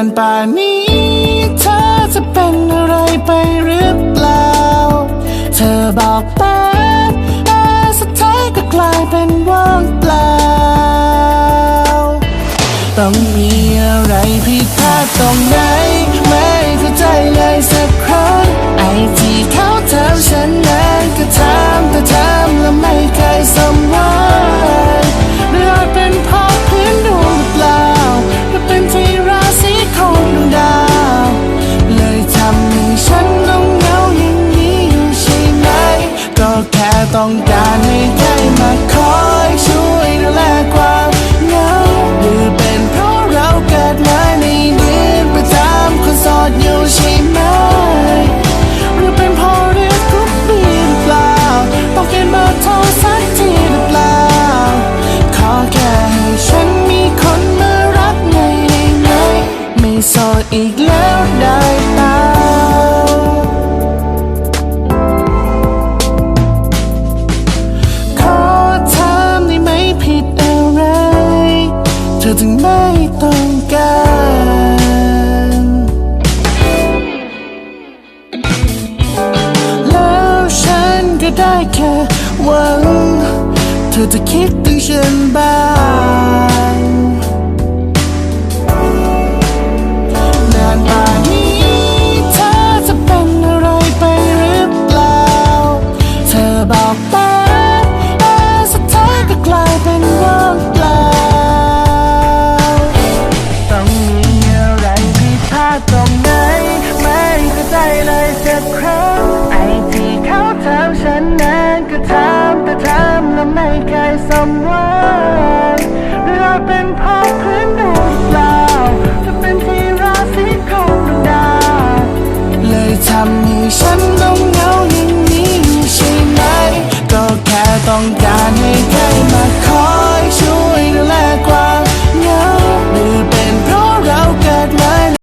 านป่านนี้เธอจะเป็นอะไรไปหรือเปล่า เธอบอกไปแต่สุดท้ายก็กลายเป็นว่างเปล่า ต้องมีอะไรผิดพลาดตรงไหน ต้องการให้ใครมาคอยช่วยดูแลความเหงาหรือเป็นเพราะเราเกิดมาในเดือนประจำคนโสดอยู่ใช่ไหมหรือเป็นเพราะเรียกทุกปีหรือเปล่าต้องเปลี่ยนเบอร์โทรสักทีหรือเปล่า ขอแค่ให้ฉันมีคนมารักไงได้ไหมไม่โสดอีกแล้วได้ อถึงไม่ต้องการแล้วฉันก็ได้แค่หวัง เธอจะคิดถึงฉันบ้าง ไหน ไม่เข้าใจเลยสักครั้งไอ้ที่เขาทำฉันนั้นก็ทำแต่ทำแล้วไม่เคยสมหวังหรืออาเป็นเพราะพื้นดวงเปล่าจะเป็นที่ราศีของดวงดาวเลยทำให้ฉันต้องเหงาอย่างนี้ใช่ไหม ก็แค่ต้องการให้ใครมา